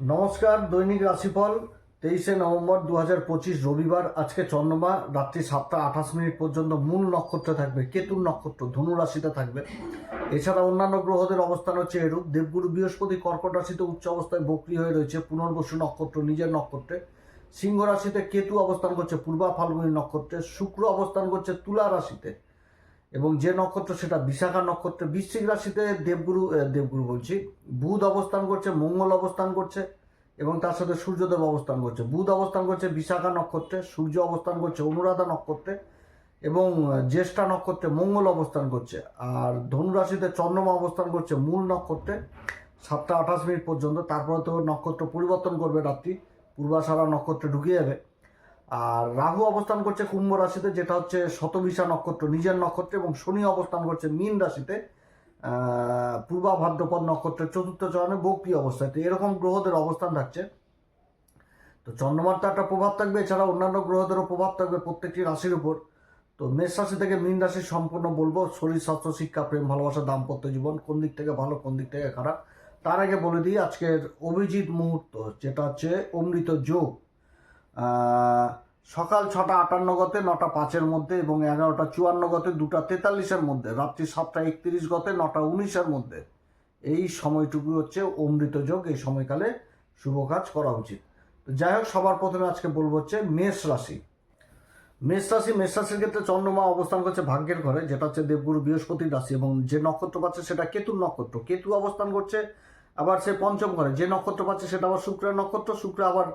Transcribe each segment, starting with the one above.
নমস্কার, দৈনিক রাশিফল, তেইশে নভেম্বর দু হাজার পঁচিশ রবিবার। আজকে চন্দ্রমা, রাত্রি সাতটা আঠাশ মিনিট পর্যন্ত মূল নক্ষত্রে থাকবে, কেতুর নক্ষত্র, ধনু রাশিতে থাকবে। এছাড়া অন্যান্য গ্রহদের অবস্থান হচ্ছে এরূপ। দেবগুরু বৃহস্পতি কর্কট রাশিতে উচ্চ অবস্থায় বক্রি হয়ে রয়েছে, পুনর্বসু নক্ষত্র, নিজের নক্ষত্রে। সিংহ রাশিতে কেতু অবস্থান করছে, পূর্বা ফাল্গুনী নক্ষত্রে। শুক্র অবস্থান করছে তুলা রাশিতে। এবং যে নক্ষত্র সেটা বিশাখা নক্ষত্রে, বৃশ্চিক রাশিতে দেবগুরু দেবগুরু বলছি, বুধ অবস্থান করছে, মঙ্গল অবস্থান করছে, এবং তার সাথে সূর্যদেব অবস্থান করছে। বুধ অবস্থান করছে বিশাখা নক্ষত্রে, সূর্য অবস্থান করছে অনুরাধা নক্ষত্রে, এবং জ্যেষ্ঠা নক্ষত্রে মঙ্গল অবস্থান করছে। আর ধনু রাশিতে চন্দ্রমা অবস্থান করছে মূল নক্ষত্রে, সাতটা আঠাশ মিনিট পর্যন্ত, তারপরে তো নক্ষত্র পরিবর্তন করবে রাত্রি, পূর্বাশারা নক্ষত্রে ঢুকে যাবে। আর রাহু অবস্থান করছে কুম্ভ রাশিতে যেটা হচ্ছে শতবিশা নক্ষত্র নিজের নক্ষত্রে এবং শনি অবস্থান করছে মীন রাশিতে আহ, পূর্বা ভাদ্রপদ নক্ষত্রের চতুর্থ চরণে বক্রি অবস্থায়। তো এরকম গ্রহদের অবস্থান থাকছে। তো চন্দ্রমার তো একটা প্রভাব থাকবে এছাড়া অন্যান্য গ্রহদেরও প্রভাব থাকবে প্রত্যেকটি রাশির উপর। তো মেষ রাশি থেকে মীন রাশি সম্পূর্ণ বলব শরীর স্বাস্থ্য শিক্ষা প্রেম ভালোবাসা দাম্পত্য জীবন কোন দিক থেকে ভালো কোন দিক থেকে খারাপ। তার আগে বলে দিই আজকের অভিজিৎ মুহূর্ত যেটা হচ্ছে অমৃত যোগ। সকাল ছটা আটান্ন গতে, নটা পাঁচের মধ্যে এবং এগারোটা চুয়ান্ন গতে, দুটা তেতাল্লিশের মধ্যে, রাত্রি সাতটা একত্রিশ গতে, নটা উনিশের মধ্যে। এই সময়টুকু হচ্ছে অমৃত যোগ, এই সময়কালে শুভ কাজ করা উচিত। যাই হোক, সবার প্রথমে আজকে বলব হচ্ছে মেষ রাশি। মেষ রাশি, মেষ রাশির ক্ষেত্রে চন্দ্রমা অবস্থান করছে ভাগ্যের ঘরে, যেটা হচ্ছে দেবগুরু বৃহস্পতির রাশি এবং যে নক্ষত্র পাচ্ছে সেটা কেতুর নক্ষত্র। কেতু অবস্থান করছে, আবার সে পঞ্চম ঘরে, যে নক্ষত্র পাচ্ছে সেটা আবার শুক্রের নক্ষত্র, শুক্র আবার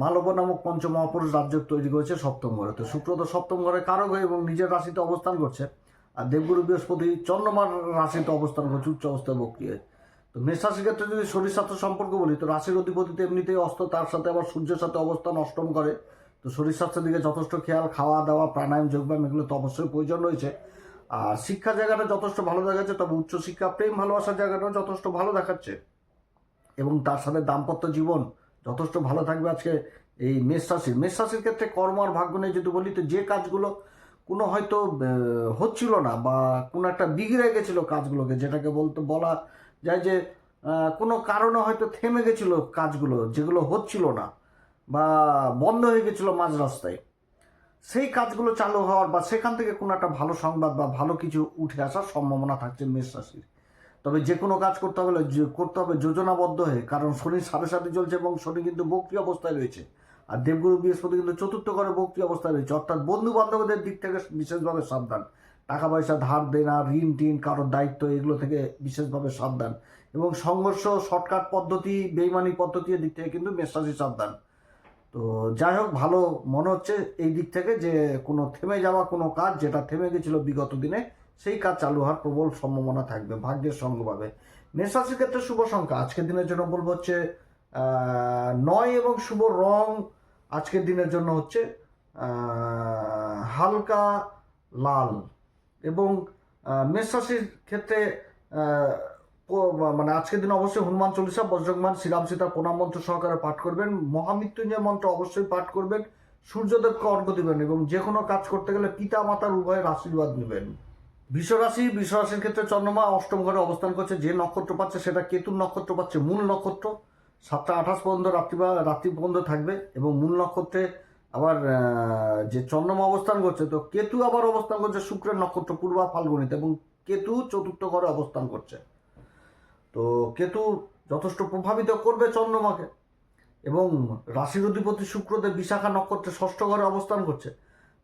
মালব নামক পঞ্চম মহাপুরুষ রাজ্য তৈরি করেছে সপ্তম ঘরে। তো শুক্র তো সপ্তম ঘরে কারক হয়ে এবং নিজের রাশিতে অবস্থান করছে। আর দেবগুরু বৃহস্পতি চন্দ্রমার রাশিতে অবস্থান করছে, উচ্চ অবস্থায় বক্রিয় তো মেষ রাশির ক্ষেত্রে যদি শরীর স্বাস্থ্য সম্পর্ক বলি, তো রাশির অধিপতিতে এমনিতেই অস্ত, তার সাথে আবার সূর্যের সাথে অবস্থান অষ্টম করে তো শরীর স্বাস্থ্যের দিকে যথেষ্ট খেয়াল, খাওয়া দাওয়া, প্রাণায়াম, যোগব্যায়াম এগুলো তো অবশ্যই প্রয়োজন রয়েছে। আর শিক্ষা জায়গাটা যথেষ্ট ভালো দেখাচ্ছে, তবে উচ্চশিক্ষা প্রেম ভালোবাসার জায়গাটাও যথেষ্ট ভালো দেখাচ্ছে। এবং তার সাথে দাম্পত্য জীবন যথেষ্ট ভালো থাকবে আজকে এই মেষ রাশির মেষ রাশির ক্ষেত্রে কর্ম আর ভাগ্য নিয়ে যদি বলি, তো যে কাজগুলো কোনো হয়তো হচ্ছিল না বা কোনো একটা বিগড়ে গেছিল কাজগুলোকে, যেটাকে বলতে বলা যায় যে কোনো কারণে হয়তো থেমে গেছিল কাজগুলো, যেগুলো হচ্ছিল না বা বন্ধ হয়ে গেছিল মাঝ রাস্তায়। সেই কাজগুলো চালু হওয়ার বা সেখান থেকে কোনো একটা ভালো সংবাদ বা ভালো কিছু উঠে আসার সম্ভাবনা থাকছে মেষ রাশির। তবে যে কোনো কাজ করতে হবে করতে হবে যোজনাবদ্ধ হয়ে, কারণ শনি সাড়ে সাথে চলছে এবং শনি কিন্তু বক্রি অবস্থায় রয়েছে। আর দেবগুরু বৃহস্পতি কিন্তু চতুর্থ ঘরে বক্রি অবস্থায় রয়েছে। অর্থাৎ বন্ধু বান্ধবদের দিক থেকে বিশেষভাবে সাবধান। টাকা পয়সা ধার দেনা, ঋণ টিন, কারোর দায়িত্ব, এগুলো থেকে বিশেষভাবে সাবধান। এবং সংঘর্ষ, শর্টকাট পদ্ধতি, বেইমানি পদ্ধতির দিক থেকে কিন্তু মেষরাশি সাবধান। তো যাই হোক, ভালো মনে হচ্ছে এই দিক থেকে যে কোনো থেমে যাওয়া কোনো কাজ যেটা থেমে গেছিল বিগত দিনে সেই কাজ চালু হওয়ার প্রবল সম্ভাবনা থাকবে, ভাগ্যের সঙ্গভাবে মেষরাশির ক্ষেত্রে শুভ সংখ্যা, আজকের দিনের জন্য বলব হচ্ছে নয় এবং শুভ রং আজকের দিনের জন্য হচ্ছে হালকা লাল এবং মেষরাশির ক্ষেত্রে মানে আজকের দিন অবশ্যই হনুমান চল্লিশা বজ্রগমান শ্রীরাম সীতা প্রণাম মন্ত্র সহকারে পাঠ করবেন। মহামৃত্যুঞ্জয় মন্ত্র অবশ্যই পাঠ করবেন। সূর্যদেবকে অর্ঘ দেবেন এবং যে কোনো কাজ করতে গেলে পিতা মাতার উভয়ের আশীর্বাদ নেবেন। বিশ্বরাশি, বিশ্বরাশির ক্ষেত্রে চন্দ্রমা অষ্টম ঘরে অবস্থান করছে। যে নক্ষত্র পাচ্ছে সেটা কেতুর নক্ষত্র পাচ্ছে, মূল নক্ষত্র। সাতটা আঠাশ পর্যন্ত রাত্রি বা রাত্রি পর্যন্ত থাকবে এবং মূল নক্ষত্রে আবার যে চন্দ্রমা অবস্থান করছে, তো কেতু আবার অবস্থান করছে শুক্রের নক্ষত্র, পূর্বা ফাল্গুনিতে এবং কেতু চতুর্থ ঘরে অবস্থান করছে। তো কেতু যথেষ্ট প্রভাবিত করবে চন্দ্রমাকে এবং রাশির অধিপতি শুক্রদেব বিশাখা নক্ষত্রে ষষ্ঠ ঘরে অবস্থান করছে।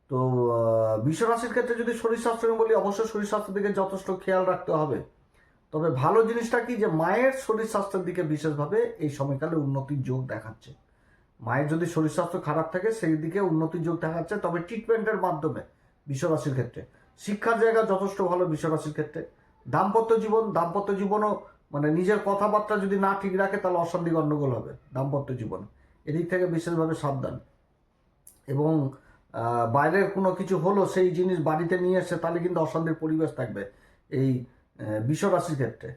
তো আহ, বিশ্ব রাশির ক্ষেত্রে যদি শরীর স্বাস্থ্য বলি অবশ্যই শরীর স্বাস্থ্যের দিকে যথেষ্ট খেয়াল রাখতে হবে। তবে ভালো জিনিসটা কি যে মায়ের শরীর স্বাস্থ্যের দিকে বিশেষভাবে এই সময়কালে উন্নতির যোগ দেখাচ্ছে। মায়ের যদি শরীর স্বাস্থ্য খারাপ থাকে সেই দিকে উন্নতির যোগ দেখাচ্ছে তবে ট্রিটমেন্টের মাধ্যমে বিশ্বরাশির ক্ষেত্রে। শিক্ষার জায়গা যথেষ্ট ভালো বিশ্বরাশির ক্ষেত্রে। দাম্পত্য জীবন দাম্পত্য জীবনও মানে নিজের কথাবার্তা যদি না ঠিক রাখে তাহলে অশান্তি গণ্ডগোল হবে দাম্পত্য জীবন। এদিক থেকে বিশেষভাবে সাবধান। এবং বাইরের কোনো কিছু হলো, সেই জিনিস বাড়িতে নিয়ে এসে তাহলে কিন্তু অশান্তির পরিবেশ থাকবে এই বিশ্বরাশির ক্ষেত্রে।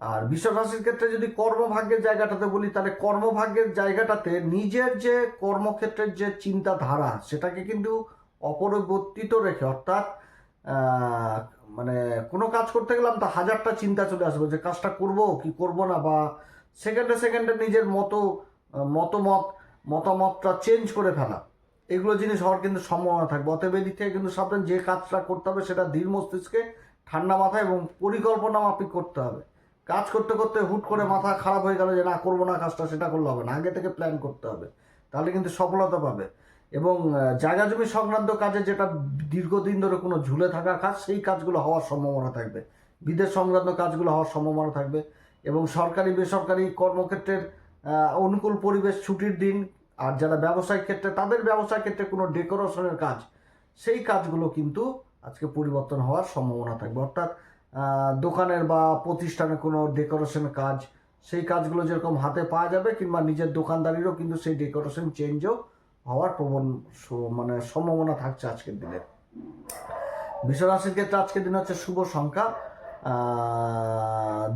আর বিশ্বরাশির ক্ষেত্রে যদি কর্মভাগ্যের জায়গাটাতে বলি, তাহলে কর্মভাগ্যের জায়গাটাতে নিজের যে কর্মক্ষেত্রের যে চিন্তাধারা, সেটাকে কিন্তু অপরিবর্তিত রেখে, অর্থাৎ মানে কোনো কাজ করতে গেলাম তো হাজারটা চিন্তা চলে আসবে যে কাজটা করব, কি করব না, বা সেকেন্ডে সেকেন্ডে নিজের মতো মতামত, মতামতটা চেঞ্জ করে ফেলা। এগুলো জিনিস হওয়ার কিন্তু সম্ভাবনা থাকবে। অতএব এদিক থেকে কিন্তু সাবধান, যে কাজটা করতে হবে সেটা ধীর মস্তিষ্কে, ঠান্ডা মাথায় এবং পরিকল্পনা মাফিক করতে হবে। কাজ করতে করতে হুট করে মাথা খারাপ হয়ে গেল যে, না, করব না কাজটা, সেটা করলে হবে না। আগে থেকে প্ল্যান করতে হবে। তাহলে কিন্তু সফলতা পাবে। এবং জায়গা জমি সংক্রান্ত কাজে যেটা দীর্ঘদিন ধরে কোনো ঝুলে থাকা কাজ, সেই কাজগুলো হওয়ার সম্ভাবনা থাকবে। বিদেশ সংক্রান্ত কাজগুলো হওয়ার সম্ভাবনা থাকবে। এবং সরকারি, বেসরকারি কর্মক্ষেত্রের অনুকূল পরিবেশ, ছুটির দিন আর যারা ব্যবসায়িক ক্ষেত্রে, তাদের ব্যবসায় ক্ষেত্রে কোনো ডেকোরেশনের কাজ, সেই কাজগুলো কিন্তু আজকে পরিবর্তন হওয়ার সম্ভাবনা থাকবে। অর্থাৎ দোকানের বা প্রতিষ্ঠানে কোনো ডেকোরেশন কাজ, সেই কাজগুলো যেরকম হাতে পাওয়া যাবে কিংবা নিজের দোকানদারিরও কিন্তু সেই ডেকোরেশন চেঞ্জও হওয়ার প্রবণ মানে সম্ভাবনা থাকছে আজকের দিনে। বিশ্বরাশির ক্ষেত্রে আজকের দিন হচ্ছে শুভ সংখ্যা।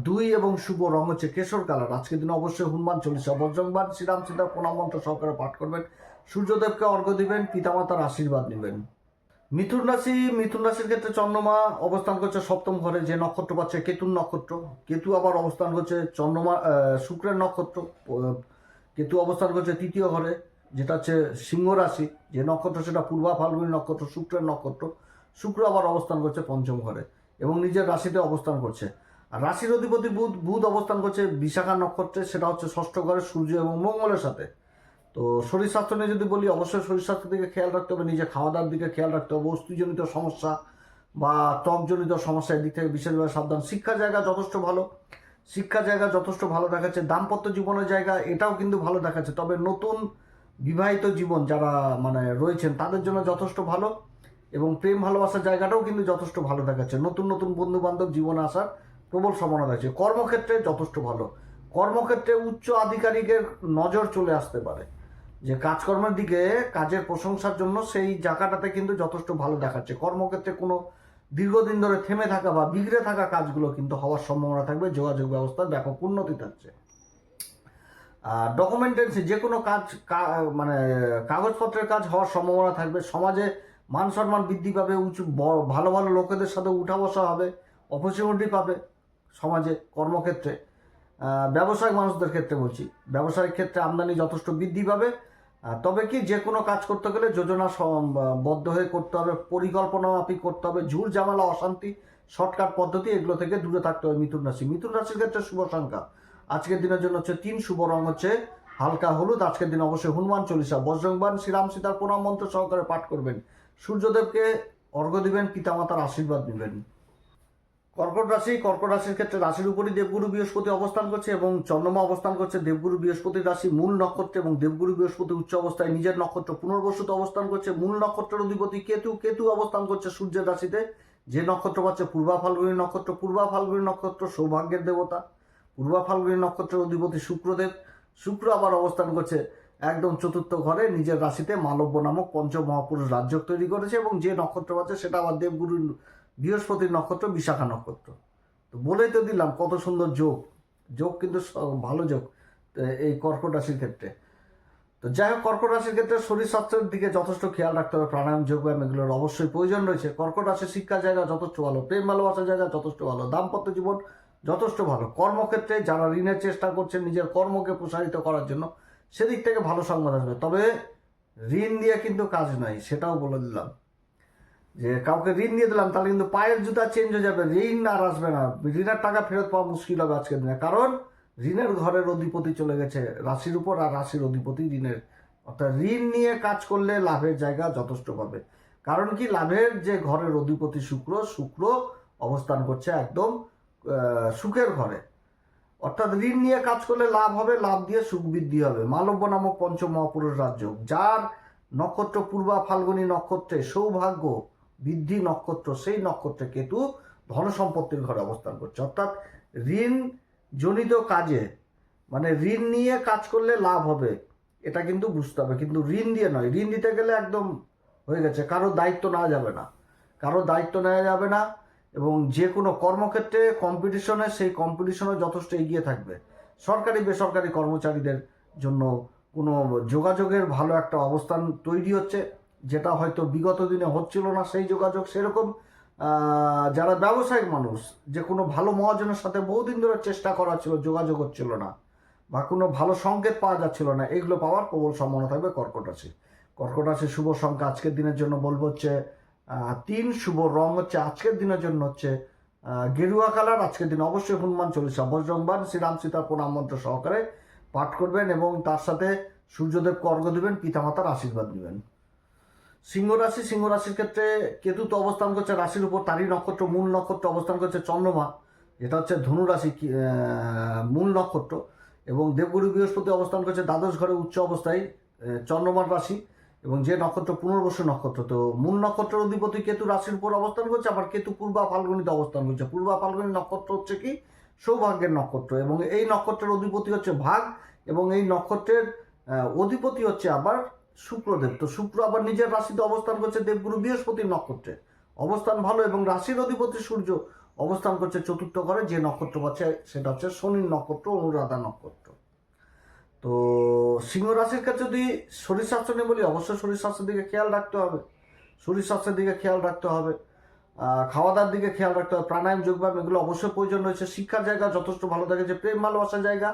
দুই এবং শুভ রং হচ্ছে কেশর কালার। আজকের দিন অবশ্যই হনুমান চল্লিশা বজ্রংবান শ্রীরাম সীতা প্রণাম মন্ত্র সহকারে পাঠ করবেন। সূর্যদেবকে অর্ঘ্য দিবেন, পিতামাতার আশীর্বাদ নেবেন। মিথুন রাশি, মিথুন রাশির ক্ষেত্রে চন্দ্রমা অবস্থান করছে সপ্তম ঘরে, যে নক্ষত্র পাচ্ছে কেতুর নক্ষত্র। কেতু আবার অবস্থান করছে চন্দ্রমা শুক্রের নক্ষত্র কেতু অবস্থান করছে তৃতীয় ঘরে, যেটা হচ্ছে সিংহ রাশি। যে নক্ষত্র, সেটা পূর্বা ফাল্গুনী নক্ষত্র, শুক্রের নক্ষত্র। শুক্র আবার অবস্থান করছে পঞ্চম ঘরে। এবং নিজের রাশিতে অবস্থান করছে। আর রাশির অধিপতি বুধ বুধ অবস্থান করছে বিশাখা নক্ষত্রে, সেটা হচ্ছে ষষ্ঠ ঘরে সূর্য এবং মঙ্গলের সাথে। তো শরীর স্বাস্থ্য নিয়ে যদি বলি, অবশ্যই শরীর স্বাস্থ্যের দিকে খেয়াল রাখতে হবে, নিজের খাওয়া দাওয়ার দিকে খেয়াল রাখতে হবে বস্তুজনিত সমস্যা বা ত্বকজনিত সমস্যা, এদিক থেকে বিশেষভাবে সাবধান। শিক্ষা জায়গা যথেষ্ট ভালো। শিক্ষা জায়গা যথেষ্ট ভালো দেখাচ্ছে। দাম্পত্য জীবনের জায়গা এটাও কিন্তু ভালো দেখাচ্ছে। তবে নতুন বিবাহিত জীবন যারা মানে রয়েছেন, তাদের জন্য যথেষ্ট ভালো। এবং প্রেম ভালোবাসার জায়গাটাও কিন্তু যথেষ্ট ভালো দেখাচ্ছে। নতুন নতুন বন্ধু বান্ধব জীবনে আসার প্রবল সম্ভাবনা রয়েছে কর্মক্ষেত্রে যথেষ্ট ভালো। কর্মক্ষেত্রে উচ্চ আধিকারিকের নজর চলে আসতে পারে। যে কাজকর্মের দিকে কাজের প্রশংসার জন্য সেই জায়গাটাতে কিন্তু যথেষ্ট ভালো দেখাচ্ছে। কর্মক্ষেত্রে কোনো দীর্ঘদিন ধরে থেমে থাকা বা বিগড়ে থাকা কাজগুলো কিন্তু হওয়ার সম্ভাবনা থাকবে। যোগাযোগ ব্যবস্থার ব্যাপক উন্নতি থাকছে। ডকুমেন্টেন্সি যে কোনো কাজ মানে কাগজপত্রের কাজ হওয়ার সম্ভাবনা থাকবে। সমাজে মান সম্মান বৃদ্ধি পাবে, উঁচু ভালো ভালো লোকেদের সাথে উঠা বসা হবে অপরচুনিটি পাবে সমাজে, কর্মক্ষেত্রে। ব্যবসায়িক মানুষদের ক্ষেত্রে বলছি। ব্যবসায়িক ক্ষেত্রে আমদানি যথেষ্ট বৃদ্ধি পাবে। তবে কি যে কোনো কাজ করতে গেলে যোজনা বদ্ধ হয়ে করতে হবে, পরিকল্পনা মাফিক করতে হবে ঝুর ঝামেলা, অশান্তি, শর্টকাট পদ্ধতি এগুলো থেকে দূরে থাকতে হবে মিথুন রাশি। মিথুন রাশির ক্ষেত্রে শুভ সংখ্যা। আজকের দিনের জন্য হচ্ছে তিন শুভ রং হচ্ছে হালকা হলুদ। আজকের দিন অবশ্যই হনুমান চল্লিশা, বজ্রংবান, শ্রীরাম সীতার প্রণাম মন্ত্র সহকারে পাঠ করবেন। সূর্যদেবকে অর্ঘ্য দিবেন, পিতামাতার আশীর্বাদ নেবেন। কর্কট রাশি, কর্কট রাশির ক্ষেত্রে রাশির উপরই দেবগুরু বৃহস্পতি অবস্থান করছে এবং চন্দ্রমা অবস্থান করছে। দেবগুরু বৃহস্পতির রাশি মূল নক্ষত্র এবং দেবগুরু বৃহস্পতি উচ্চ অবস্থায় নিজের নক্ষত্র পুনর্বসুতে অবস্থান করছে। মূল নক্ষত্রের অধিপতি কেতু কেতু অবস্থান করছে সূর্যের রাশিতে। যে নক্ষত্র পাচ্ছে পূর্বা ফাল্গুনী নক্ষত্র। পূর্বা ফাল্গুনী নক্ষত্র সৌভাগ্যের দেবতা। পূর্বা ফাল্গুনী নক্ষত্রের অধিপতি শুক্রদেব। শুক্র আবার অবস্থান করছে একদম চতুর্থ ঘরে নিজের রাশিতে মালব্য নামক পঞ্চ মহাপুরুষ রাজ্য তৈরি করেছে এবং যে নক্ষত্র পাচ্ছে সেটা আবার দেবগুরু বৃহস্পতির নক্ষত্র বিশাখা নক্ষত্র। তো বলেই তো দিলাম, কত সুন্দর যোগ। যোগ কিন্তু ভালো যোগ এই কর্কট রাশির ক্ষেত্রে। তো যাই হোক, কর্কট রাশির ক্ষেত্রে শরীর স্বাস্থ্যের দিকে যথেষ্ট খেয়াল রাখতে হবে। প্রাণায়াম যোগব্যায়াম এগুলোর অবশ্যই প্রয়োজন রয়েছে। কর্কট রাশির শিক্ষার জায়গা যথেষ্ট ভালো, প্রেম ভালোবাসার জায়গা যথেষ্ট ভালো, দাম্পত্য জীবন যথেষ্ট ভালো। কর্মক্ষেত্রে যারা ঋণের চেষ্টা করছেন নিজের কর্মকে প্রসারিত করার জন্য সেদিক থেকে ভালো সংবাদ আসবে। তবে ঋণ দিয়ে কিন্তু কাজ নাই, সেটাও বলে দিলাম। যে কাউকে ঋণ দিয়ে দিলাম, তাহলে কিন্তু পায়ের জুতা চেঞ্জ হয়ে যাবে, ঋণ আর আসবে না। ঋণের টাকা ফেরত পাওয়া মুশকিল হবে আজকের দিনে। কারণ ঋণের ঘরের অধিপতি চলে গেছে, রাশির উপর আর রাশির অধিপতি ঋণের। অর্থাৎ ঋণ নিয়ে কাজ করলে লাভের জায়গা যথেষ্ট পাবে। কারণ কি, লাভের যে ঘরের অধিপতি শুক্র শুক্র অবস্থান করছে একদম সুখের ঘরে। অর্থাৎ ঋণ নিয়ে কাজ করলে লাভ হবে, লাভ দিয়ে সুখ বৃদ্ধি হবে। মালব্য নামক পঞ্চ মহাপুরুষ রাজ্য, যার নক্ষত্র পূর্বা ফাল্গুনী নক্ষত্রে সৌভাগ্য বৃদ্ধি নক্ষত্র, সেই নক্ষত্রে কেতু ধন সম্পত্তির ঘরে অবস্থান করছে। অর্থাৎ ঋণ জনিত কাজে মানে ঋণ নিয়ে কাজ করলে লাভ হবে, এটা কিন্তু বুঝতে হবে। কিন্তু ঋণ দিয়ে নয়, ঋণ দিতে গেলে একদম হয়ে গেছে, কারও দায়িত্ব নেওয়া যাবে না। কারও দায়িত্ব নেওয়া যাবে না এবং যে কোনো কর্মক্ষেত্রে কম্পিটিশনে সেই কম্পিটিশনে যথেষ্ট এগিয়ে থাকবে। সরকারি, বেসরকারি কর্মচারীদের জন্য কোনো যোগাযোগের ভালো একটা অবস্থান তৈরি হচ্ছে, যেটা হয়তো বিগত দিনে হচ্ছিল না সেই যোগাযোগ সেরকম। যারা ব্যবসায়িক মানুষ, যে কোনো ভালো মহাজনের সাথে বহুদিন ধরে চেষ্টা করা ছিল, যোগাযোগ হচ্ছিল না বা কোনো ভালো সংকেত পাওয়া যাচ্ছিল না, এগুলো পাওয়ার প্রবল সম্ভাবনা থাকবে কর্কট রাশি কর্কট রাশির শুভ সংখ্যা আজকের দিনের জন্য বলব হচ্ছে তিন শুভ রং হচ্ছে আজকের দিনের জন্য হচ্ছে গেরুয়া কালার। আজকের দিন অবশ্যই হনুমান চল্লিশা বজ্রংবান শ্রীরাম সীতার প্রণাম মন্ত্র সহকারে পাঠ করবেন এবং তার সাথে সূর্যদেবকে অর্ঘ দিবেন, পিতামাতার আশীর্বাদ নেবেন। সিংহ রাশি, সিংহ রাশির ক্ষেত্রে কেতু তো অবস্থান করছে রাশির উপর তারই নক্ষত্র, মূল নক্ষত্র অবস্থান করছে চন্দ্রমা। যেটা হচ্ছে ধনু রাশি মূল নক্ষত্র এবং দেবগুরু বৃহস্পতি অবস্থান করছে দ্বাদশ ঘরে উচ্চ অবস্থায় চন্দ্রমার রাশি। এবং যে নক্ষত্র পুনর্বসু নক্ষত্র, তো মূল নক্ষত্রের অধিপতি কেতু রাশির উপর অবস্থান করছে, আবার কেতু পূর্বা ফাল্গুনিতে অবস্থান করছে। পূর্বা ফাল্গুনি নক্ষত্র হচ্ছে কি? সৌভাগ্যের নক্ষত্র এবং এই নক্ষত্রের অধিপতি হচ্ছে ভাগ এবং এই নক্ষত্রের অধিপতি হচ্ছে আবার শুক্রদেব। তো শুক্র আবার নিজের রাশিতে অবস্থান করছে দেবগুরু বৃহস্পতির নক্ষত্রে। অবস্থান ভালো এবং রাশির অধিপতি সূর্য অবস্থান করছে চতুর্থ ঘরে, যে নক্ষত্র পাচ্ছে সেটা হচ্ছে শনির নক্ষত্র, অনুরাধা নক্ষত্র। তো সিংহ রাশির কাছে যদি শরীর স্বাস্থ্য নিয়ে বলি, অবশ্যই শরীর স্বাস্থ্যের দিকে খেয়াল রাখতে হবে। শরীর স্বাস্থ্যের দিকে খেয়াল রাখতে হবে। খাওয়া দাওয়ার দিকে খেয়াল রাখতে হবে। প্রাণায়াম, যোগব্যায়াম, এগুলো অবশ্যই প্রয়োজন রয়েছে। শিক্ষার জায়গা যথেষ্ট ভালো থাকে, যে প্রেম, ভালোবাসার জায়গা